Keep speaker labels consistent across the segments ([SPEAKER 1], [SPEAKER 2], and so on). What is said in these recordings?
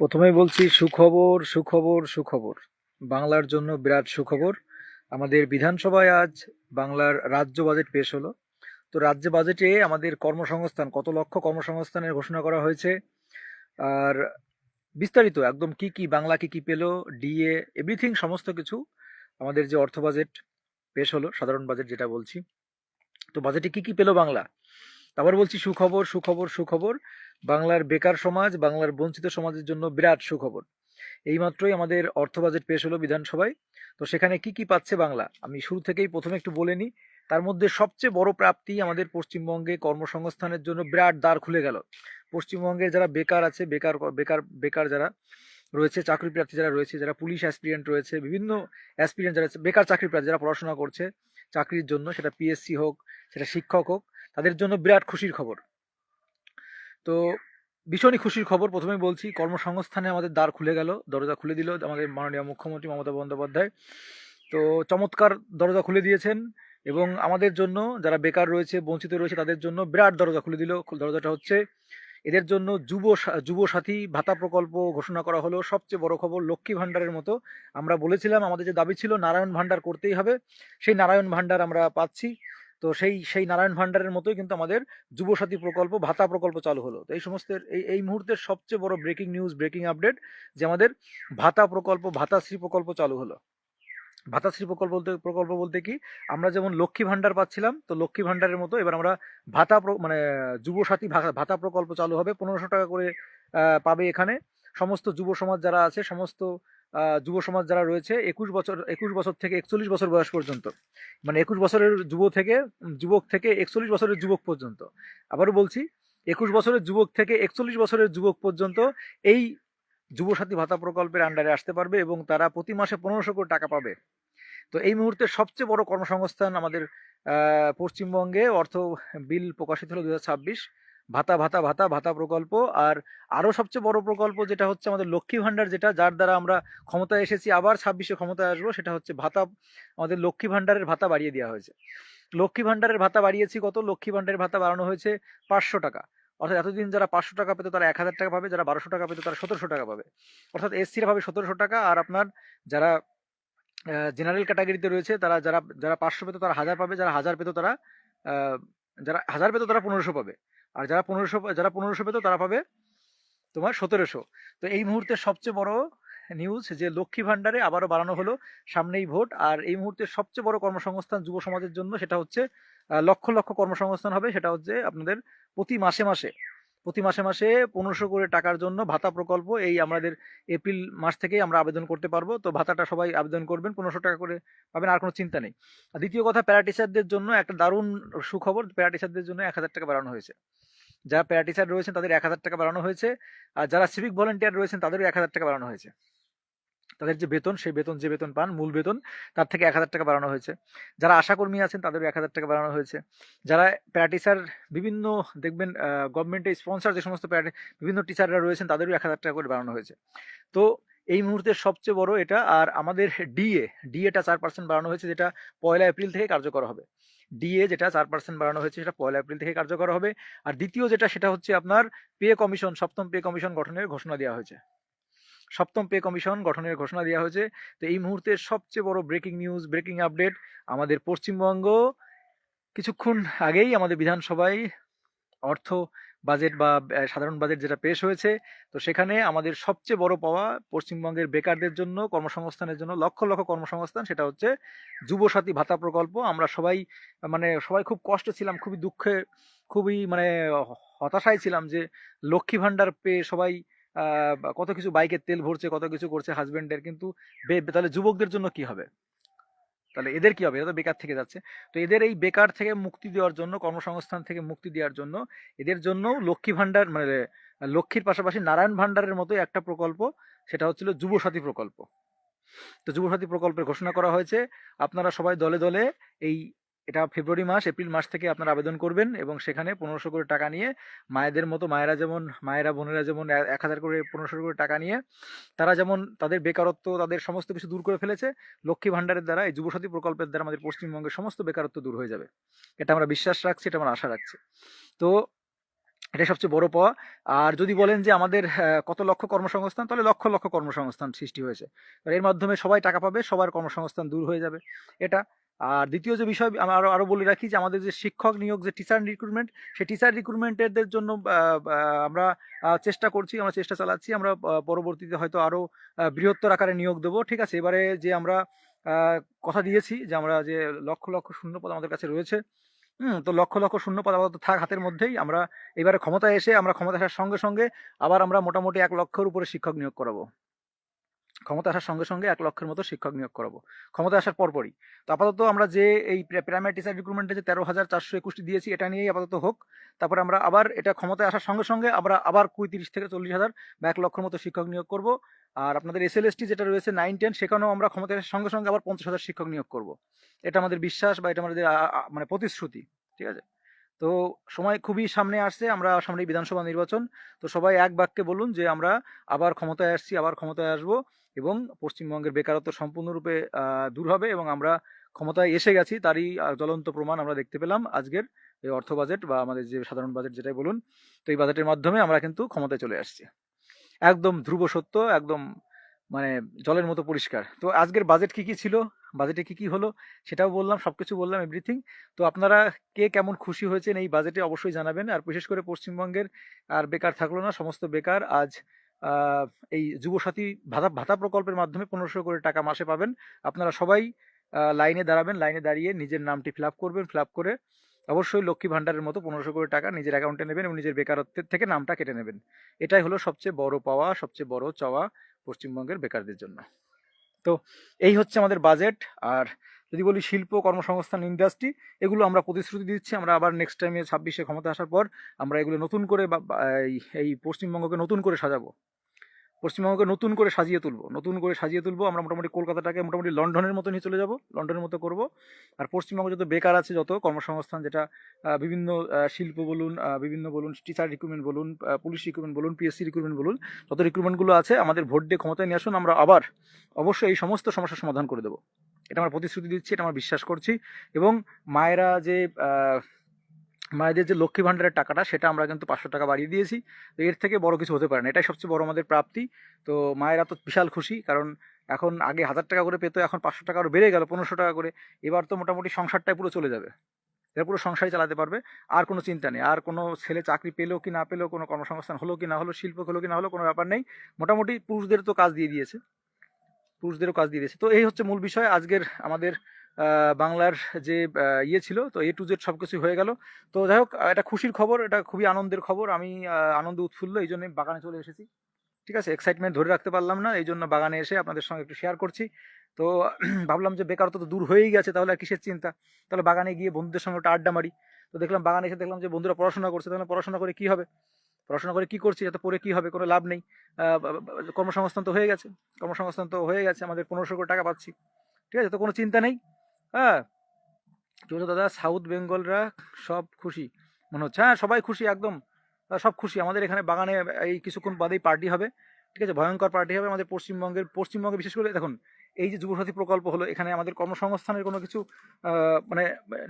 [SPEAKER 1] প্রথমেই বলছি, সুখবর সুখবর সুখবর। বাংলার জন্য বিরাট সুখবর। আমাদের বিধানসভায় আজ বাংলার রাজ্য বাজেট পেশ হলো। তো রাজ্য বাজেটে আমাদের কর্মসংস্থান, কত লক্ষ কর্মসংস্থানের ঘোষণা করা হয়েছে? আর বিস্তারিত, একদম কি কি, বাংলা কি কি পেল, ডিএ, এভরিথিং সমস্ত কিছু আমাদের যে অর্থ বাজেট পেশ হলো, সাধারণ বাজেট যেটা বলছি। তো বাজেটে কি কি পেল বাংলা? আবার বলছি সুখবর সুখবর সুখবর। বাংলার বেকার সমাজ, বাংলার বঞ্চিত সমাজের জন্য বিরাট সুখবর। এইমাত্রই আমাদের অর্থ বাজেট পেশ হলো বিধানসভায়। তো সেখানে কি কি পাচ্ছে বাংলা? আমি শুরু থেকেই প্রথমে একটু বলে নিই। তার মধ্যে সবচেয়ে বড় প্রাপ্তি আমাদের পশ্চিমবঙ্গে কর্মসংস্থানের জন্য বিরাট দ্বার খুলে গেল। পশ্চিমবঙ্গের যারা বেকার আছে, বেকার বেকার বেকার যারা রয়েছে, চাকরি প্রার্থী যারা রয়েছে, যারা পুলিশ অ্যাসপিরিয়েন্ট রয়েছে, বিভিন্ন অ্যাসপিরিয়েন্ট যারা বেকার চাকরি প্রার্থী যারা পড়াশোনা করছে, চাকরির জন্য সেটা পিএসসি হোক, সেটা শিক্ষক হোক তাদের জন্য বিরাট খুশির খবর। তো ভীষণই খুশির খবর, প্রথমেই বলছি, কর্মসংস্থানে আমাদের দ্বার খুলে গেল, দরজা খুলে দিল আমাদের মাননীয় মুখ্যমন্ত্রী মমতা বন্দ্যোপাধ্যায়। তো চমৎকার দরজা খুলে দিয়েছেন এবং আমাদের জন্য যারা বেকার রয়েছে, বঞ্চিত রয়েছে, তাদের জন্য বিরাট দরজা খুলে দিল। দরজাটা হচ্ছে, এদের জন্য যুব যুব সাথী ভাতা প্রকল্প ঘোষণা করা হলো। সবচেয়ে বড় খবর, লক্ষ্মী ভাণ্ডারের মতো। আমরা বলেছিলাম, আমাদের যে দাবি ছিল, নারায়ণ ভাণ্ডার করতেই হবে। সেই নারায়ণ ভাণ্ডার আমরা পাচ্ছি। তো সেই সেই নারায়ণ ভাণ্ডারের মতোই কিন্তু আমাদের যুবসাথী প্রকল্প, ভাতা প্রকল্প চালু হলো। তো এই সমস্ত এই এই মুহূর্তের সবচেয়ে বড় ব্রেকিং নিউজ ব্রেকিং আপডেট যে আমাদের ভাতা প্রকল্প, ভাতাশ্রী প্রকল্প চালু হলো। ভাতাশ্রী প্রকল্প বলতে প্রকল্প বলতে কি? আমরা যেমন লক্ষ্মী ভাণ্ডার পাচ্ছিলাম, তো লক্ষ্মী ভাণ্ডারের মতো এবার আমরা ভাতা মানে যুবসাথী ভাতা প্রকল্প চালু হবে। পনেরোশো টাকা করে পাবে এখানে। সমস্ত যুব সমাজ যারা আছে, সমস্ত যুব সমাজ যারা রয়েছে, একুশ বছর একুশ বছর থেকে একচল্লিশ বছর বয়স পর্যন্ত মানে একুশ বছরের যুব থেকে, যুবক থেকে একচল্লিশ বছরের যুবক পর্যন্ত। আবারও বলছি, একুশ বছরের যুবক থেকে একচল্লিশ বছরের যুবক পর্যন্ত এই যুবসাথী ভাতা প্রকল্পের আন্ডারে আসতে পারবে এবং তারা প্রতি মাসে পনেরোশো করে টাকা পাবে। তো এই মুহূর্তে সবচেয়ে বড় কর্মসংস্থান আমাদের পশ্চিমবঙ্গে অর্থ বিল প্রকাশিত হলো দু হাজার ছাব্বিশ। ভাতা ভাতা ভাতা ভাতা প্রকল্প। আর আরও সবচেয়ে বড় প্রকল্প যেটা হচ্ছে আমাদের লক্ষ্মী ভাণ্ডার, যেটা যার দ্বারা আমরা ক্ষমতায় এসেছি, আবার ছাব্বিশে ক্ষমতায় আসব, সেটা হচ্ছে ভাতা, আমাদের লক্ষ্মী ভাণ্ডারের ভাতা বাড়িয়ে দেওয়া হয়েছে। লক্ষ্মী ভাণ্ডারের ভাতা বাড়িয়েছি কত? লক্ষ্মী ভাণ্ডারের ভাতা বাড়ানো হয়েছে পাঁচশো টাকা। অর্থাৎ এতদিন যারা পাঁচশো টাকা পেতো, তারা এক হাজার টাকা পাবে, যারা বারোশো টাকা পেতো, তারা সতেরোশো টাকা পাবে। অর্থাৎ এসসিরা পাবে সতেরোশো টাকা, আর আপনার যারা জেনারেল ক্যাটাগরিতে রয়েছে, তারা যারা যারা পাঁচশো পেতো, তারা হাজার পাবে, যারা হাজার পেতো, তারা যারা হাজার পেতো, তারা পনেরোশো পাবে। আর যারা পনেরোশো যারা পনেরোশো পেত তারা পাবে তোমার সতেরোশো। তো এই মুহূর্তে সবচেয়ে বড় নিউজ যে লক্ষ্মী ভাণ্ডারে আবারও বাড়ানো হলো সামনেই ভোট, আর এই মুহূর্তে সবচেয়ে বড় কর্মসংস্থান যুব সমাজের জন্য সেটা হচ্ছে লক্ষ লক্ষ কর্মসংস্থান হবে, সেটা হচ্ছে আপনাদের প্রতি মাসে মাসে প্রতি মাসে মাসে পনেরোশো করে টাকার জন্য ভাতা প্রকল্প এই আমাদের এপ্রিল মাস থেকেই আমরা আবেদন করতে পারব। তো ভাতাটা সবাই আবেদন করবেন, পনেরোশো টাকা করে পাবেন, আর কোনো চিন্তা নেই। আর দ্বিতীয় কথা প্যারাটিসারদের জন্য একটা দারুণ সুখবর প্যারাটিসারদের জন্য এক হাজার টাকা বাড়ানো হয়েছে। যারা প্যারাটিসার রয়েছেন তাদের এক হাজার টাকা বাড়ানো হয়েছে, আর যারা সিভিক ভলেন্টিয়ার রয়েছেন তাদেরও এক হাজার টাকা বাড়ানো হয়েছে। তাদের যে বেতন, সেই বেতন যে বেতন পান, মূল বেতন, তার থেকে এক হাজার টাকা বাড়ানো হয়েছে। যারা আশাকর্মী আছেন, তাদেরও এক হাজার টাকা বাড়ানো হয়েছে। যারা প্যারাটিসার, বিভিন্ন দেখবেন গভর্নমেন্টের স্পন্সর যে সমস্ত বিভিন্ন টিচাররা রয়েছেন, তাদেরও এক হাজার টাকা করে বাড়ানো হয়েছে। তো এই মুহূর্তে সবচেয়ে বড় এটা, আর আমাদের ডিএ ডিএটা চার পার্সেন্ট বাড়ানো হয়েছে, যেটা পয়লা এপ্রিল থেকে কার্যকর হবে। ডিএ যেটা চার পার্সেন্ট বাড়ানো হয়েছে, সেটা পয়লা এপ্রিল থেকে কার্যকর হবে। আর দ্বিতীয় যেটা, সেটা হচ্ছে আপনার পে কমিশন সপ্তম পে কমিশন গঠনের ঘোষণা দেওয়া হয়েছে। সপ্তম পে কমিশন গঠনের ঘোষণা দেওয়া হয়েছে। তো এই মুহূর্তে সবচেয়ে বড় ব্রেকিং নিউজ ব্রেকিং আপডেট আমাদের পশ্চিমবঙ্গ। কিছুক্ষণ আগেই আমাদের বিধানসভায় অর্থ বাজেট বা সাধারণ বাজেট যেটা পেশ হয়েছে, তো সেখানে আমাদের সবচেয়ে বড় পাওয়া পশ্চিমবঙ্গের বেকারদের জন্য, কর্মসংস্থানের জন্য, লক্ষ লক্ষ কর্মসংস্থান, সেটা হচ্ছে যুবসাথী ভাতা প্রকল্প। আমরা সবাই মানে সবাই খুব কষ্টে ছিলাম, খুবই দুঃখে, খুবই মানে হতাশায় ছিলাম যে লক্ষ্মী ভাণ্ডার পেয়ে সবাই কত কিছু বাইকের তেল ভরছে, কত কিছু করছে হাজবেন্ডের কিন্তু তাহলে যুবকদের জন্য কি হবে? তাহলে এদের কি হবে? এরা তো বেকার থেকে যাচ্ছে। তো এদের এই বেকার থেকে মুক্তি দেওয়ার জন্য, কর্মসংস্থান থেকে মুক্তি দেওয়ার জন্য, এদের জন্য লক্ষ্মী ভাণ্ডার মানে লক্ষ্মীর পাশাপাশি নারায়ণ ভাণ্ডারের মতো একটা প্রকল্প, সেটা হচ্ছিল যুবসাথী প্রকল্প। তো যুবসাথী প্রকল্পের ঘোষণা করা হয়েছে, আপনারা সবাই দলে দলে এই এটা ফেব্রুয়ারি মাস, এপ্রিল মাস থেকে আপনারা আবেদন করবেন এবং সেখানে পনেরোশো করে টাকা নিয়ে মায়েদের মতো মায়েরা যেমন, মায়েরা, বোনেরা যেমন এক হাজার করে পনেরোশো করে টাকা নিয়ে তারা যেমন তাদের বেকারত্ব, তাদের সমস্ত কিছু দূর করে ফেলেছে, লক্ষ্মী ভাণ্ডারের দ্বারা, এই যুবসাথী প্রকল্পের দ্বারা আমাদের পশ্চিমবঙ্গের সমস্ত বেকারত্ব দূর হয়ে যাবে। এটা আমরা বিশ্বাস রাখছি, এটা আমরা আশা রাখছি। তো এটাই সবচেয়ে বড় পাওয়া। আর যদি বলেন যে আমাদের কত লক্ষ কর্মসংস্থান, তাহলে লক্ষ লক্ষ কর্মসংস্থান সৃষ্টি হয়েছে। এর মাধ্যমে সবাই টাকা পাবে, সবার কর্মসংস্থান দূর হয়ে যাবে। এটা আর দ্বিতীয় যে বিষয় আমি আরও আরও বলে রাখি যে আমাদের যে শিক্ষক নিয়োগ, যে টিচার রিক্রুটমেন্ট সেই টিচার রিক্রুটমেন্টের জন্য আমরা চেষ্টা করছি, আমরা চেষ্টা চালাচ্ছি, আমরা পরবর্তীতে হয়তো আরও বৃহত্তর আকারে নিয়োগ দেবো। ঠিক আছে, এবারে যে আমরা কথা দিয়েছি যে আমরা যে লক্ষ লক্ষ শূন্যপদ আমাদের কাছে রয়েছে, হুম, তো লক্ষ লক্ষ শূন্যপদ আপাতত থাক হাতের মধ্যেই। আমরা এবারে ক্ষমতায় এসে আমরা ক্ষমতা আসার সঙ্গে সঙ্গে আবার আমরা মোটামুটি এক লক্ষের উপরে শিক্ষক নিয়োগ করাবো। ক্ষমতা আসার সঙ্গে সঙ্গে এক লক্ষের মতো শিক্ষক নিয়োগ করাবো। ক্ষমতা আসার পরপরই। তো আপাতত আমরা যে এই প্রাইমারি টিচার রিক্রুটমেন্টে যে তেরো হাজার চারশো একুশটি দিয়েছি, এটা নিয়েই আপাতত হোক। তারপরে আমরা আবার এটা ক্ষমতায় আসার সঙ্গে সঙ্গে আমরা আবার কুড়ি তিরিশ থেকে চল্লিশ হাজার বা এক লক্ষের মতো শিক্ষক নিয়োগ করব। আর আপনাদের এস যেটা রয়েছে নাইন টেন সেখানেও আমরা ক্ষমতায় আসার সঙ্গে সঙ্গে আবার পঞ্চাশ হাজার শিক্ষক নিয়োগ করব। এটা আমাদের বিশ্বাস বা এটা আমাদের মানে প্রতিশ্রুতি, ঠিক আছে? তো সময় খুবই সামনে আসছে, আমরা সামনে বিধানসভা নির্বাচন। তো সবাই এক বাক্যে বলুন যে আমরা আবার ক্ষমতায় আসছি, আবার ক্ষমতায় আসব। এবং পশ্চিমবঙ্গের বেকারত্ব সম্পূর্ণরূপে দূর হবে এবং আমরা ক্ষমতায় এসে গেছি তারই জ্বলন্ত প্রমাণ আমরা দেখতে পেলাম আজকের এই অর্থ বাজেট বা আমাদের যে সাধারণ বাজেট যেটাই বলুন। তো এই বাজেটের মাধ্যমে আমরা কিন্তু ক্ষমতায় চলে আসছি। একদম ধ্রুব সত্য, একদম মানে জলের মতো পরিষ্কার। তো আজকের বাজেট কি কি ছিল? বাজেটে কি কি হলো? সেটাও বললাম সব কিছু বললাম এভরিথিং তো আপনারা কে কেমন খুশি হয়েছেন এই বাজেটে অবশ্যই জানাবেন। আর বিশেষ করে পশ্চিমবঙ্গের আর বেকার থাকল না, সমস্ত বেকার আজ এই যুবসাথী ভাতা ভাতা প্রকল্পের মাধ্যমে পনেরোশো করে টাকা মাসে পাবেন। আপনারা সবাই লাইনে দাঁড়াবেন, লাইনে দাঁড়িয়ে নিজের নামটি ফিল করবেন ফিল করে অবশ্যই লক্ষ্মী ভাণ্ডারের মতো পনেরোশো করে টাকা নিজের অ্যাকাউন্টে নেবেন এবং নিজের বেকারত্বের থেকে নামটা কেটে নেবেন। এটাই হলো সবচেয়ে বড় পাওয়া, সবচেয়ে বড় চাওয়া পশ্চিমবঙ্গের বেকারদের জন্য। তো এই হচ্ছে আমাদের বাজেট আর যদি বলি শিল্প, কর্মসংস্থান ইন্ডাস্ট্রি এগুলো আমরা প্রতিশ্রুতি দিচ্ছি। আমরা আবার নেক্সট টাইমে ছাব্বিশে ক্ষমতা আসার পর আমরা এগুলো নতুন করে বা- এই পশ্চিমবঙ্গকে নতুন করে সাজাবো। পশ্চিমবঙ্গকে নতুন করে সাজিয়ে তুলবো। নতুন করে সাজিয়ে তুলবো, আমরা মোটামুটি কলকাতাটাকে মোটামুটি লন্ডনের মতো নিয়ে চলে যাব, লন্ডনের মতো করব। আর পশ্চিমবঙ্গে যত বেকার আছে, যত কর্মসংস্থান, যেটা বিভিন্ন শিল্প বলুন বিভিন্ন বলুন টিচার রিক্রুটমেন্ট বলুন পুলিশ রিক্রুটমেন্ট বলুন পিএসসি রিক্রুটমেন্ট বলুন, যত রিক্রুটমেন্টগুলো আছে, আমাদের ভোট দিয়ে ক্ষমতায় নিয়ে আসুন, আমরা আবার অবশ্যই এই সমস্ত সমস্যার সমাধান করে দেবো। এটা আমরা প্রতিশ্রুতি দিচ্ছি, এটা আমরা বিশ্বাস করছি এবং মায়েরা যে মায়েদের যে লক্ষ্মী ভাণ্ডারের টাকাটা, সেটা আমরা কিন্তু পাঁচশো টাকা বাড়িয়ে দিয়েছি। তো এর থেকে বড় কিছু হতে পারে না। এটাই সবচেয়ে বড় আমাদের প্রাপ্তি। তো মায়েরা তো বিশাল খুশি, কারণ এখন আগে হাজার টাকা করে পেতো, এখন পাঁচশো টাকা আরও বেড়ে গেল, পনেরোশো টাকা করে। এবার তো মোটামুটি সংসারটাই পুরো চলে যাবে। এরা পুরো সংসারই চালাতে পারবে, আর কোনো চিন্তা নেই। আর কোনো ছেলে চাকরি পেলেও কি না পেলেও কোনো কর্মসংস্থান হলো কি না হলো, শিল্প হলো কি না হলো, কোনো ব্যাপার নেই। মোটামুটি পুরুষদের তো কাজ দিয়ে দিয়েছে। পুরুষদেরও কাজ দিয়ে দিয়েছে। তো এই হচ্ছে মূল বিষয়। আজকের আমাদের বাংলার যে ইয়ে ছিল, তো এ টু জেড সব কিছু হয়ে গেল। তো যাই হোক এটা খুশির খবর, এটা খুবই আনন্দের খবর। আমি আনন্দে উৎফুল্ল, এই জন্য বাগানে চলে এসেছি। ঠিক আছে এক্সাইটমেন্ট ধরে রাখতে পারলাম না, এই জন্য বাগানে এসে আপনাদের সঙ্গে একটু শেয়ার করছি। তো ভাবলাম যে বেকারত্ব তো দূর হয়েই গেছে, তাহলে আর কিসের চিন্তা? তাহলে বাগানে গিয়ে বন্ধুদের সঙ্গে একটা আড্ডা মারি। তো দেখলাম বাগানে এসে দেখলাম যে বন্ধুরা পড়াশোনা করছে, তাহলে পড়াশোনা করে কি হবে? পড়াশোনা করে কি করছি, এত পড়ে কি হবে, কোনো লাভ নেই। কর্মসংস্থান তো হয়ে গেছে। কর্মসংস্থান তো হয়ে গেছে, আমাদের পনেরোশো করে টাকা পাচ্ছি। ঠিক আছে, তো কোনো চিন্তা নেই। হ্যাঁ? কি দাদা? সাউথ বেঙ্গলরা সব খুশি। মনে হচ্ছে হ্যাঁ সবাই খুশি, একদম। সব খুশি। আমাদের এখানে বাগানে এই কিছুক্ষণ বাদেই পার্টি হবে। ঠিক আছে? ভয়ঙ্কর পার্টি হবে আমাদের পশ্চিমবঙ্গের, পশ্চিমবঙ্গে বিশেষ করে, দেখুন এই যে যুবসাথী প্রকল্প হলো, এখানে আমাদের কর্মসংস্থানের কোনো কিছু মানে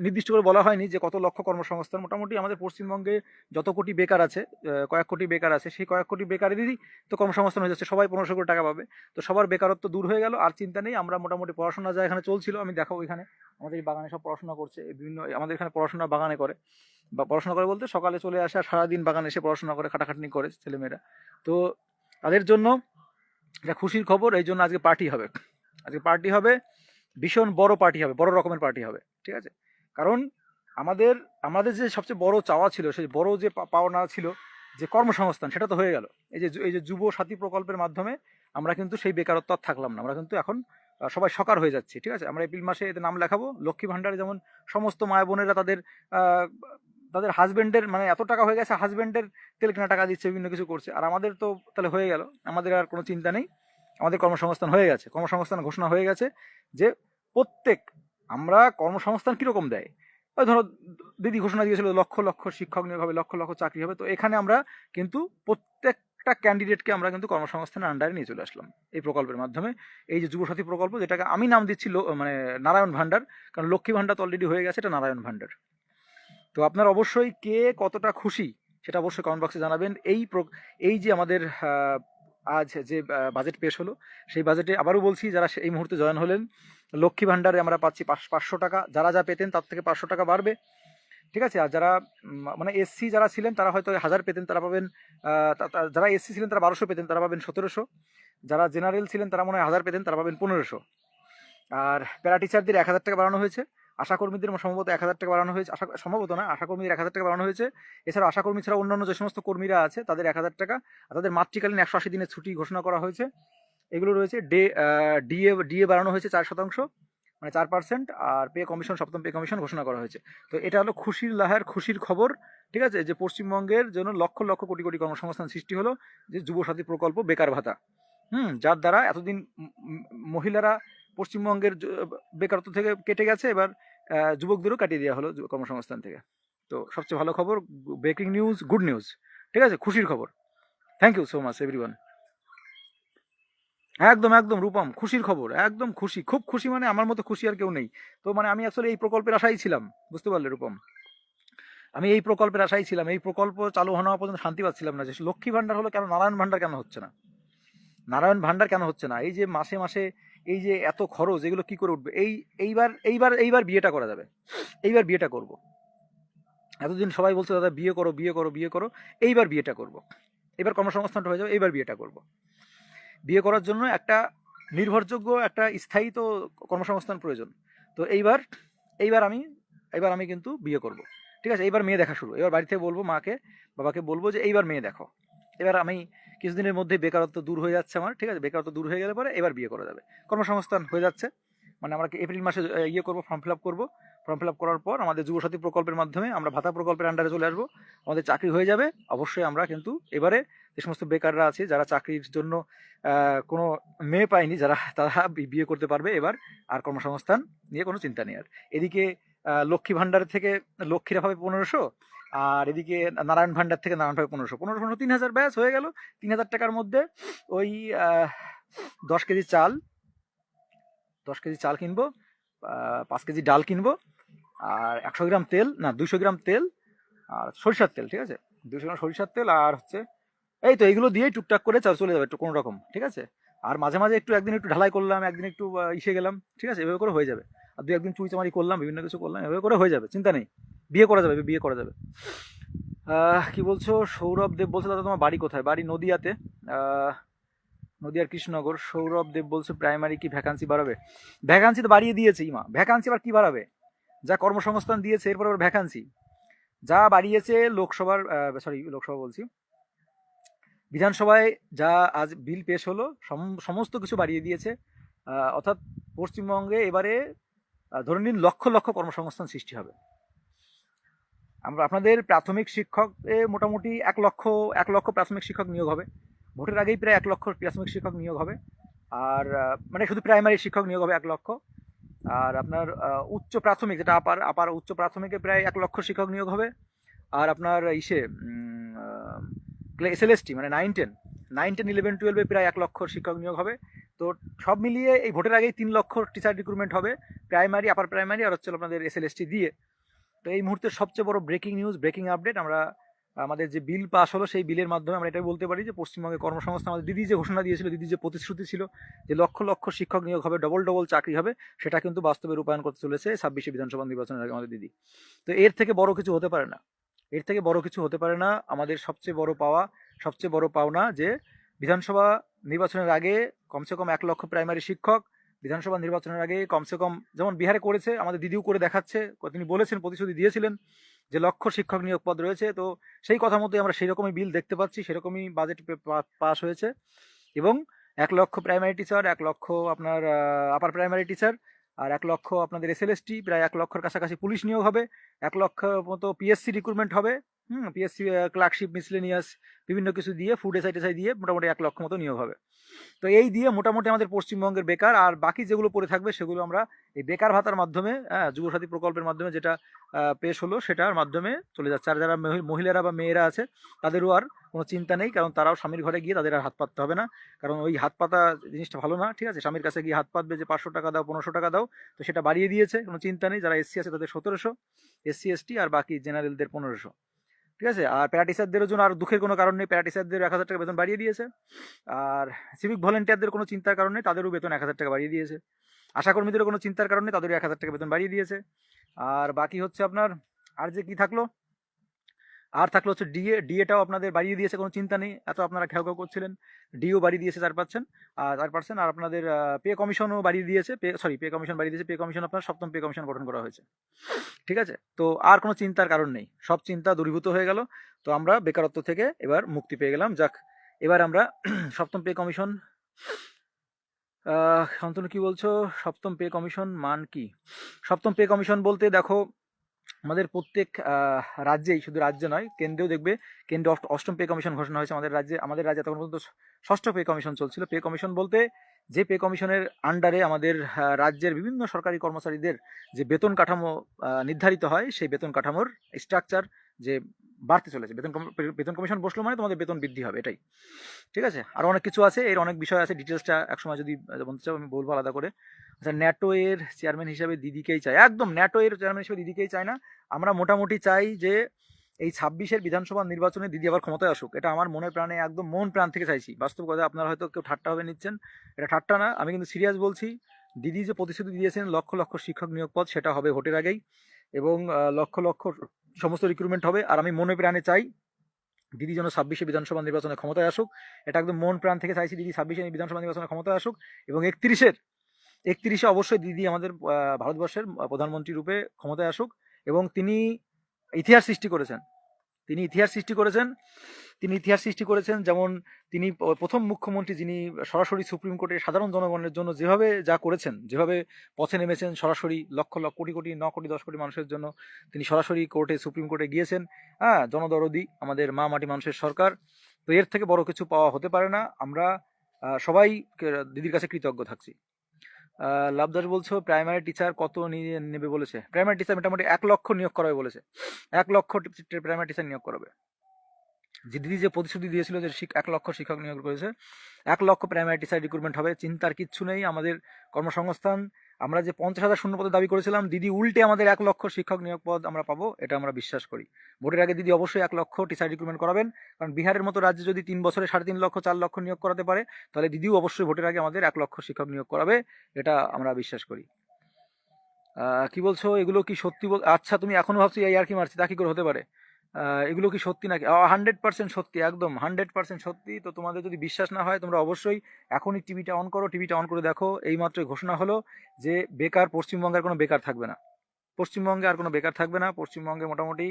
[SPEAKER 1] নির্দিষ্ট করে বলা হয়নি যে কত লক্ষ কর্মসংস্থান। মোটামুটি আমাদের পশ্চিমবঙ্গে যত কোটি বেকার আছে কয়েক কোটি বেকার আছে, সেই কয়েক কোটি বেকারেরই তো কর্মসংস্থান হয়ে যাচ্ছে। সবাই পনেরোশো কোটি টাকা পাবে। তো সবার বেকারত্ব দূর হয়ে গেল, আর চিন্তা নেই, আমরা মোটামুটি পড়াশোনা যা এখানে চলছিল, আমি দেখাবো এখানে। আমাদের এই বাগানে সব পড়াশোনা করছে বিভিন্ন, আমাদের এখানে পড়াশোনা বাগানে করে। বা পড়াশোনা করে বলতে সকালে চলে আসে আর সারাদিন বাগানে এসে পড়াশোনা করে, খাটাখাটনি করে ছেলেমেয়েরা। তো তাদের জন্য এটা খুশির খবর, এই জন্য আজকে পার্টি হবে। আজকে পার্টি হবে, ভীষণ বড় পার্টি হবে, বড় রকমের পার্টি হবে, ঠিক আছে? কারণ আমাদের আমাদের যে সবচেয়ে বড় চাওয়া ছিল, সেই বড় যে পাওনা ছিল, যে কর্মসংস্থান, সেটা তো হয়ে গেল। এই যে এই যে যুব সাথী প্রকল্পের মাধ্যমে আমরা কিন্তু সেই বেকারত্ব আর থাকলাম না, আমরা কিন্তু এখন সবাই সকার হয়ে যাচ্ছি, ঠিক আছে? আমরা এপ্রিল মাসে এতে নাম লেখাবো, লক্ষ্মী ভাণ্ডারে যেমন সমস্ত মায় বোনেরা তাদের তাদের হাজব্যান্ডের মানে এত টাকা হয়ে গেছে হাজব্যান্ডের তেল কেনা টাকা দিচ্ছে, বিভিন্ন কিছু করছে, আর আমাদের তো তাহলে হয়ে গেল, আমাদের আর কোনো চিন্তা নেই। আমাদের কর্মসংস্থান হয়ে গেছে। কর্মসংস্থান ঘোষণা হয়ে গেছে যে প্রত্যেক আমরা কর্মসংস্থান কীরকম দেয়? ওই ধরো দিদি ঘোষণা দিয়েছিল লক্ষ লক্ষ শিক্ষক নিয়োগ হবে, লক্ষ লক্ষ চাকরি হবে। তো এখানে আমরা কিন্তু প্রত্যেকটা ক্যান্ডিডেটকে আমরা কিন্তু কর্মসংস্থানের আন্ডারে নিয়ে চলে আসলাম এই প্রকল্পের মাধ্যমে। এই যে যুবসাথী প্রকল্প, যেটাকে আমি নাম দিচ্ছি মানে নারায়ণ ভাণ্ডার কারণ লক্ষ্মী ভাণ্ডার তো অলরেডি হয়ে গেছে, এটা নারায়ণ ভাণ্ডার তো আপনার অবশ্যই কে কতটা খুশি, সেটা অবশ্যই কমেন্ট বক্সে জানাবেন। এই এই যে আমাদের আজ যে বাজেট পেশ হলো, সেই বাজেটে আবারও বলছি, যারা এই মুহূর্তে জয়েন হলেন, লক্ষ্মী ভাণ্ডারে আমরা পাচ্ছি পাঁচ- পাঁচশো টাকা। যারা যা পেতেন তার থেকে পাঁচশো টাকা বাড়বে। ঠিক আছে? আর যারা মানে এসসি যারা ছিলেন, তারা হয়তো হাজার পেতেন, তারা পাবেন যারা এসসি ছিলেন, তারা বারোশো পেতেন, তারা পাবেন সতেরোশো। যারা জেনারেল ছিলেন, তারা মনে হয় হাজার পেতেন, তারা পাবেন পনেরোশো। আর প্যারা টিচারদের এক হাজার টাকা বাড়ানো হয়েছে। আশাকর্মীদের সম্ভবত এক হাজার টাকা বাড়ানো হয়েছে, আশা সম্ভবত না, আশাকর্মীদের এক হাজার টাকা বাড়ানো হয়েছে। এছাড়া আশাকর্মী ছাড়া অন্যান্য যে সমস্ত কর্মীরা আছে, তাদের এক হাজার টাকা আর তাদের মাতৃকালীন একশো আশি দিনের ছুটি ঘোষণা করা হয়েছে। এগুলো রয়েছে ডে ডিএ ডিএ বাড়ানো হয়েছে চার শতাংশ মানে চার পার্সেন্ট, আর পে কমিশন, সপ্তম পে কমিশন ঘোষণা করা হয়েছে। তো এটা হলো খুশির লাহার, খুশির খবর, ঠিক আছে? যে পশ্চিমবঙ্গের জন্য লক্ষ লক্ষ কোটি কোটি কর্মসংস্থান সৃষ্টি হলো, যে যুবসাথী প্রকল্প বেকার ভাতা। হুম, যার দ্বারা এতদিন মহিলারা পশ্চিমবঙ্গের বেকারত্ব থেকে কেটে গেছে, এবার যুবকদেরও কাটিয়ে দেওয়া হলো কর্মসংস্থান থেকে। তো সবচেয়ে ভালো খবর ব্রেকিং নিউজ গুড নিউজ ঠিক আছে? খুশির খবর। Thank you so much everyone একদম একদম, রূপম, খুশির খবর। একদম খুশি। খুব খুশি মানে আমার মতো খুশি আর কেউ নেই। তো মানে আমি আসলে এই প্রকল্পের আশাই ছিলাম। বুঝতে পারলে, রূপম? আমি এই প্রকল্পের আশাই ছিলাম। এই প্রকল্প চালু হওয়া পর্যন্ত শান্তি পাচ্ছিলাম না যে লক্ষ্মী ভান্ডার হলো কেন? নারায়ণ ভান্ডার কেন হচ্ছে না? নারায়ণ ভান্ডার কেন হচ্ছে না? এই যে মাসে মাসে এই যে এত খরচ, এগুলো কি করে উঠবে? এই, এইবার এইবার এইবার বিয়েটা করা যাবে। এইবার বিয়েটা করব। এতদিন সবাই বলছে, দাদা, বিয়ে করো বিয়ে করো বিয়ে করো। এইবার বিয়েটা করব। এবার কর্মসংস্থানটা হয়ে যাবে, এইবার বিয়েটা করব। বিয়ে করার জন্য একটা নির্ভরযোগ্য, একটা স্থায়ী তো কর্মসংস্থান প্রয়োজন। তো এইবার এইবার আমি এইবার আমি কিন্তু বিয়ে করব। ঠিক আছে? এইবার মেয়ে দেখা শুরু। এবার বাড়িতে বলব মাকে, বাবাকে বলব যে, এইবার মেয়ে দেখো। এবার আমি কিছুদিনের মধ্যে বেকারত্ব দূর হয়ে যাচ্ছে আমার, ঠিক আছে? বেকারত্ব দূর হয়ে গেলে পরে এবার বিয়ে করা যাবে। কর্মসংস্থান হয়ে যাচ্ছে। মানে আমরা এপ্রিল মাসে ইয়ে করব, ফর্ম ফিল আপ করব। ফর্ম ফিল আপ করার পর আমাদের যুবসাথী প্রকল্পের মাধ্যমে আমরা ভাতা প্রকল্পের আন্ডারে চলে আসব। আমাদের চাকরি হয়ে যাবে। অবশ্যই আমরা কিন্তু এবারে যে সমস্ত বেকাররা আছে, যারা চাকরির জন্য কোনো মেয়ে পায়নি, যারা, তারা বিয়ে করতে পারবে এবার। আর কর্মসংস্থান নিয়ে কোনো চিন্তা নেই আর। এদিকে লক্ষ্মী ভাণ্ডার থেকে লক্ষ্মীরা পাবে পনেরোশো। আর এদিকে নারায়ণ ভান্ডার থেকে নারায়ণ পাবে পনেরোশো পনেরোশো পনেরো, তিন হাজার ব্যাস হয়ে গেল। তিন হাজার টাকার মধ্যে ওই দশ কেজি চাল, দশ কেজি চাল কিনবো পাঁচ কেজি ডাল কিনবো, আর একশো গ্রাম তেল, না দুশো গ্রাম তেল, আর সরিষার তেল, ঠিক আছে? দুশো গ্রাম সরিষার তেল আর হচ্ছে, এই তো এইগুলো দিয়ে টুকটাক করে চা চলে যাবে একটু কোনো রকম, ঠিক আছে? আর মাঝে মাঝে একটু একদিন একটু ঢালাই করলাম, একদিন একটু ইসে গেলাম, ঠিক আছে? এভাবে করে হয়ে যাবে। আর দু একদিন চুইচামারি করলাম, বিভিন্ন কিছু করলাম, এভাবে করে হয়ে যাবে, চিন্তা নেই। বিয়ে করা যাবে, বিয়ে করা যাবে। কি বলছো? সৌরভ দেব বলছে, দাদা, তোমার বাড়ি কোথায়? বাড়ি নদিয়াতে। নদিয়ার কৃষ্ণনগর। সৌরভ দেব বলছে প্রাইমারি কি ভ্যাকান্সি বাড়াবে? ভ্যাকান্সি তো বাড়িয়ে দিয়েছে, ইমা। ভ্যাকান্সি আবার কি বাড়াবে? যা কর্মসংস্থান দিয়েছে, এরপর আবার ভ্যাকান্সি যা বাড়িয়েছে লোকসভার সরি লোকসভা বলছি। বিধানসভায় যা আজ বিল পেশ হলো, সম- সমস্ত কিছু বাড়িয়ে দিয়েছে। অর্থাৎ পশ্চিমবঙ্গে এবারে ধরে নিন লক্ষ লক্ষ কর্মসংস্থান সৃষ্টি হবে। আমরা আপনাদের প্রাথমিক শিক্ষক মোটামুটি এক লক্ষ এক লক্ষ প্রাথমিক শিক্ষক নিয়োগ হবে। ভোটের আগেই প্রায় এক লক্ষ প্রাথমিক শিক্ষক নিয়োগ হবে। আর মানে শুধু প্রাইমারি শিক্ষক নিয়োগ হবে এক লক্ষ। আর আপনার উচ্চ প্রাথমিক যেটা আপার আপার উচ্চ প্রাথমিকে প্রায় এক লক্ষ শিক্ষক নিয়োগ হবে। আর আপনার ইসে এসএলএসটি মানে nine ten nine ten eleven টুয়েলভে প্রায় এক লক্ষ শিক্ষক নিয়োগ হবে। তো সব মিলিয়ে এই ভোটের আগেই তিন লক্ষ টিচার রিক্রুটমেন্ট হবে। প্রাইমারি, আপার প্রাইমারি আর হচ্ছে আপনাদের এসএলএসটি দিয়ে। তো এই মুহূর্তে সবচেয়ে বড় ব্রেকিং নিউজ ব্রেকিং আপডেট আমরা, আমাদের যে বিল পাস হলো সেই বিলের মাধ্যমে আমরা এটাই বলতে পারি যে পশ্চিমবঙ্গে কর্মসংস্থান, আমাদের দিদি যে ঘোষণা দিয়েছিল, দিদি যে প্রতিশ্রুতি ছিল যে লক্ষ লক্ষ শিক্ষক নিয়োগ হবে ডবল ডবল চাকরি হবে, সেটা কিন্তু বাস্তবে রূপায়ণ করতে চলেছে ছাব্বিশে বিধানসভা নির্বাচনের আগে আমাদের দিদি। তো এর থেকে বড় কিছু হতে পারে না। এর থেকে বড় কিছু হতে পারে না আমাদের সবচেয়ে বড় পাওয়া, সবচেয়ে বড় পাওনা যে বিধানসভা নির্বাচনের আগে কমসে কম এক লক্ষ প্রাইমারি শিক্ষক বিধানসভা নির্বাচনের আগে কমসে কম যেমন বিহারে করেছে, আমাদের দিদিও করে দেখাচ্ছে, তিনি বলেছেন, প্রতিশ্রুতি দিয়েছিলেন যে লক্ষ শিক্ষক নিয়োগ পদ রয়েছে। তো সেই কথা মতোই আমরা সেই রকমই বিল দেখতে পাচ্ছি সেরকমই বাজেট পাস হয়েছে। এবং এক লক্ষ প্রাইমারি টিচার এক লক্ষ আপনার আপার প্রাইমারি টিচার আর এক লক্ষ আপনাদের এসএলএসটি প্রায় এক লক্ষর কাছাকাছি পুলিশ নিয়োগ হবে। এক লক্ষ মতো পিএসসি রিক্রুটমেন্ট হবে। হুম পিএসসি ক্লার্কশিপ মিসলেনিয়াস বিভিন্ন কিছু দিয়ে ফুড এসআই টেসআই দিয়ে মোটামুটি এক লক্ষ মতো নিয়োগ হবে। তো এই দিয়ে মোটামুটি আমাদের পশ্চিমবঙ্গের বেকার আর বাকি যেগুলো পড়ে থাকবে সেগুলো আমরা এই বেকার ভাতার মাধ্যমে হ্যাঁ যুবসাথী প্রকল্পের মাধ্যমে যেটা পেশ হলো সেটার মাধ্যমে চলে যাচ্ছে। আর যারা মহিলারা বা মেয়েরা আছে, তাদেরও আর কোনো চিন্তা নেই, কারণ তারাও স্বামীর ঘরে গিয়ে তাদের আর হাত পাততে হবে না। কারণ ওই হাত পাতা জিনিসটা ভালো না, ঠিক আছে? স্বামীর কাছে গিয়ে হাত পাতবে যে পাঁচশো টাকা দাও, পনেরোশো টাকা দাও, তো সেটা বাড়িয়ে দিয়েছে, কোনো চিন্তা নেই। যারা এসসি আছে তাদের সতেরোশো এসসি এসটি আর বাকি জেনারেলদের পনেরোশো। ঠিক আছে? আর প্যারাটিসারদেরও জন্য আর দুঃখের কোনো কারণ নেই। প্যারাটিসারদের এক হাজার টাকা বেতন বাড়িয়ে দিয়েছে। আর সিভিক ভলেন্টিয়ারদের কোনো চিন্তার কারণে তাদেরও বেতন এক হাজার টাকা বাড়িয়ে দিয়েছে। আশাকর্মীদেরও কোনো চিন্তার কারণে তাদেরও এক হাজার টাকা বেতন বাড়িয়ে দিয়েছে। আর বাকি হচ্ছে আপনার, আর যে কী থাকল? আর থাকল হচ্ছে ডিএ ডিএটাও আপনাদের বাড়িয়ে দিয়েছে, কোনো চিন্তা নেই। এত আপনারা ঘেউ ঘেউ করছিলেন। ডিও বাড়িয়ে দিয়েছে চার পার্সেন্ট। আর চার পার্সেন্ট, আর আপনাদের পে কমিশনও বাড়িয়ে দিয়েছে। পে সরি পে কমিশন বাড়িয়ে দিয়েছে। পে কমিশন আপনার সপ্তম পে কমিশন গঠন করা হয়েছে। ঠিক আছে? তো আর কোনো চিন্তার কারণ নেই। সব চিন্তা দূরীভূত হয়ে গেল। তো আমরা বেকারত্ব থেকে এবার মুক্তি পেয়ে গেলাম। যাক, এবার আমরা সপ্তম পে কমিশন শান্তনু কি বলছো? সপ্তম পে কমিশন মান কি? সপ্তম পে কমিশন বলতে দেখো আমাদের প্রত্যেক রাজ্যেই, শুধু রাজ্য নয়, কেন্দ্রেও দেখবে কেন্দ্র অষ্ট- অষ্টম পে কমিশন ঘোষণা হয়েছে আমাদের রাজ্যে আমাদের রাজ্যে তখন পর্যন্ত ষষ্ঠ পে কমিশন চলছিল। পে কমিশন বলতে যে পে কমিশনের আন্ডারে আমাদের রাজ্যের বিভিন্ন সরকারি কর্মচারীদের যে বেতন কাঠামো নির্ধারিত হয়, সেই বেতন কাঠামোর স্ট্রাকচার যে বাড়তে চলেছে। বেতন বেতন কমিশন বসল মানে তোমাদের বেতন বৃদ্ধি হবে, এটাই। ঠিক আছে? আর অনেক কিছু আছে, এর অনেক বিষয় আছে ডিটেলসটা একসময় যদি বলতে চাও আমি বলব আলাদা করে। আচ্ছা ন্যাটো এর চেয়ারম্যান হিসাবে দিদিকেই চাই। একদম, ন্যাটো এর চেয়ারম্যান হিসেবে দিদিকেই চাই না। আমরা মোটামুটি চাই যে এই ছাব্বিশের বিধানসভা নির্বাচনে দিদি আবার ক্ষমতায় আসুক। এটা আমার মনে প্রাণে একদম মন প্রাণ থেকে চাইছি। বাস্তব কথা, আপনারা হয়তো কেউ ঠাট্টা হবে নিচ্ছেন। এটা ঠাট্টা না, আমি কিন্তু সিরিয়াস বলছি। দিদি যে প্রতিশ্রুতি দিয়েছেন, লক্ষ লক্ষ শিক্ষক নিয়োগ পদ সেটা হবে ভোটের আগেই। এবং লক্ষ লক্ষ সমস্ত রিক্রুটমেন্ট হবে। আর আমি মনে প্রাণে চাই, দিদি যেন ছাব্বিশে বিধানসভা নির্বাচনে ক্ষমতায় আসুক। এটা একদম মন প্রাণ থেকে চাইছি দিদি ছাব্বিশে বিধানসভা নির্বাচনে ক্ষমতায় আসুক এবং একত্রিশের, একত্রিশে অবশ্যই দিদি আমাদের ভারতবর্ষের প্রধানমন্ত্রী রূপে ক্ষমতায় আসুক এবং তিনি ইতিহাস সৃষ্টি করেছেন। তিনি ইতিহাস সৃষ্টি করেছেন। তিনি ইতিহাস সৃষ্টি করেছেন, যেমন তিনি প্রথম মুখ্যমন্ত্রী যিনি সরাসরি সুপ্রিম কোর্টে সাধারণ জনগণের জন্য যেভাবে যা করেছেন, যেভাবে পথে নেমেছেন সরাসরি লক্ষ লক্ষ কোটি কোটি, ন কোটি, দশ কোটি মানুষের জন্য তিনি সরাসরি কোর্টে, সুপ্রিম কোর্টে গিয়েছেন। হ্যাঁ জনদরদি, আমাদের মা মাটি মানুষের সরকার। তো এর থেকে বড় কিছু পাওয়া হতে পারে না। আমরা সবাই দিদির কাছে কৃতজ্ঞ থাকছি। লাভদাস বলছো প্রাইমারি টিচার কত নেবে বলেছে? প্রাইমারি টিচার মোটামুটি এক লক্ষ নিয়োগ করাবে বলেছে। এক লক্ষ প্রাইমারি টিচার নিয়োগ করাবে। যে দিদি যে প্রতিশ্রুতি দিয়েছিল যে এক লক্ষ শিক্ষক নিয়োগ করেছে, এক লক্ষ প্রাইমারি টিচার রিক্রুটমেন্ট হবে, চিন্তার কিচ্ছু নেই। আমাদের কর্মসংস্থান আমরা যে পঞ্চাশ হাজার শূন্য পদে দাবি করেছিলাম, দিদি উল্টে আমাদের এক লক্ষ শিক্ষক নিয়োগ পদ আমরা পাবো, এটা আমরা বিশ্বাস করি। ভোটের আগে দিদি অবশ্যই এক লক্ষ টিচার রিক্রুটমেন্ট করাবেন, কারণ বিহারের মতো রাজ্যে যদি তিন বছরে সাড়ে তিন লক্ষ, চার লক্ষ নিয়োগ করাতে পারে, তাহলে দিদিও অবশ্যই ভোটের আগে আমাদের এক লক্ষ শিক্ষক নিয়োগ করাবে, এটা আমরা বিশ্বাস করি। কি বলছো? এগুলো কি সত্যি বল আচ্ছা তুমি এখনও ভাবছ এই আর কি মারছি, তা কি করে হতে পারে? এগুলো কি সত্যি নাকি? হান্ড্রেড পার্সেন্ট সত্যি, একদম হান্ড্রেড পার্সেন্ট সত্যি। তো তোমাদের যদি বিশ্বাস না হয়, তোমরা অবশ্যই এখনই টিভিটা অন করো টিভিটা অন করে দেখো। এইমাত্র ঘোষণা হলো যে বেকার পশ্চিমবঙ্গের কোনো বেকার থাকবে না। পশ্চিমবঙ্গে আর কোনো বেকার থাকবে না। পশ্চিমবঙ্গে মোটামুটি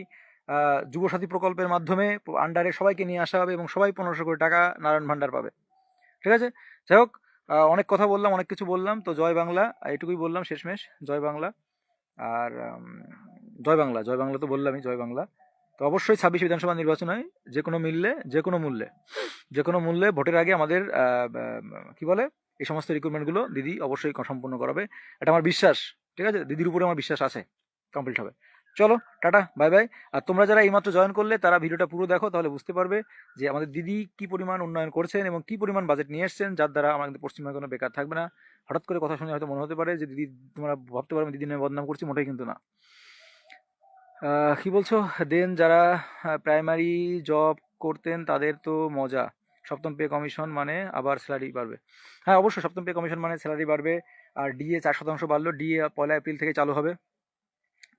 [SPEAKER 1] যুবসাথী প্রকল্পের মাধ্যমে আন্ডারে সবাইকে নিয়ে আসা হবে এবং সবাই পনেরোশো কোটি টাকা নারায়ণ ভান্ডার পাবে। ঠিক আছে? যাই হোক অনেক কথা বললাম, অনেক কিছু বললাম। তো জয় বাংলা এটুকুই বললাম শেষমেশ। জয় বাংলা। আর জয় বাংলা জয় বাংলা তো বললামই, জয় বাংলা। তো অবশ্যই ছাব্বিশ বিধানসভা নির্বাচনে যে কোনো মূল্যে যে কোনো মূল্যে যে কোনো মূল্যে ভোটের আগে আমাদের কি বলে, এই সমস্ত রিক্রুটমেন্টগুলো দিদি অবশ্যই সম্পূর্ণ করাবে। এটা আমার বিশ্বাস, ঠিক আছে? দিদির উপরে আমার বিশ্বাস আছে কমপ্লিট হবে। চলো, টাটা বাই বাই আর তোমরা যারা এইমাত্র জয়েন করলে, তারা ভিডিওটা পুরো দেখো, তাহলে বুঝতে পারবে যে আমাদের দিদি কি পরিমাণ উন্নয়ন করছেন এবং কি পরিমাণ বাজেট নিয়ে এসছেন, যার দ্বারা আমাদের পশ্চিমবঙ্গে কোনো বেকার থাকবে না। হঠাৎ করে কথা শুনে হয়তো মনে হতে পারে যে দিদি, তোমরা ভাবতে পারবে দিদি নামে বদনাম করছি, মোটেই কিন্তু না। কি বলছো? দেন যারা প্রাইমারি জব করতেন তাদের তো মজা। সপ্তম পে কমিশন মানে আবার স্যালারি বাড়বে। হ্যাঁ অবশ্যই সপ্তম পে কমিশন মানে স্যালারি বাড়বে। আর ডিএ চার শতাংশ বাড়লো ডিএ পয়লা এপ্রিল থেকে চালু হবে।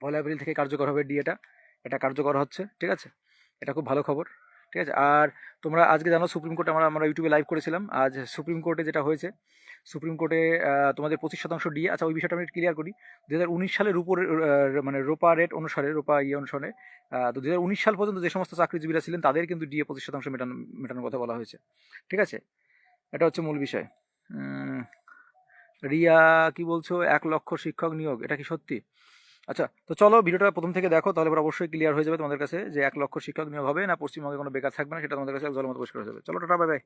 [SPEAKER 1] পয়লা এপ্রিল থেকে কার্যকর হবে ডিএটা এটা কার্যকর হচ্ছে, ঠিক আছে? এটা খুব ভালো খবর, ঠিক আছে? আর তোমরা আজকে জানো সুপ্রিম কোর্টে আমরা আমরা ইউটিউবে লাইভ করেছিলাম। আজ সুপ্রিম কোর্টে যেটা হয়েছে সুপ্রিম কোর্টে তোমাদের পঁচিশ শতাংশ ডিএ আচ্ছা ওই বিষয়টা আমি ক্লিয়ার করি। দু হাজার উনিশ সালের উপর মানে রোপা রেট অনুসারে, রোপা ইয়ে অনুসারে তো দু হাজার উনিশ সাল পর্যন্ত যে সমস্ত চাকরিজীবীরা ছিলেন, তাদের কিন্তু ডিএ পঁচিশ শতাংশ মেটানো, মেটানোর কথা বলা হয়েছে। ঠিক আছে? এটা হচ্ছে মূল বিষয়। রিয়া, কি বলছো? এক লক্ষ শিক্ষক নিয়োগ, এটা কি সত্যি? আচ্ছা তো চলো ভিডিওটা প্রথম থেকে দেখো, তাহলে অবশ্যই ক্লিয়ার হয়ে যাবে তোমাদের কাছে যে এক লক্ষ শিক্ষক নিয়োগ হবে না, পশ্চিমবঙ্গে কোনো বেকার থাকবে না, সেটা তোমাদের কাছে জলমত পরিষ্কার হয়ে যাবে। চলো, টাটা বাই বাই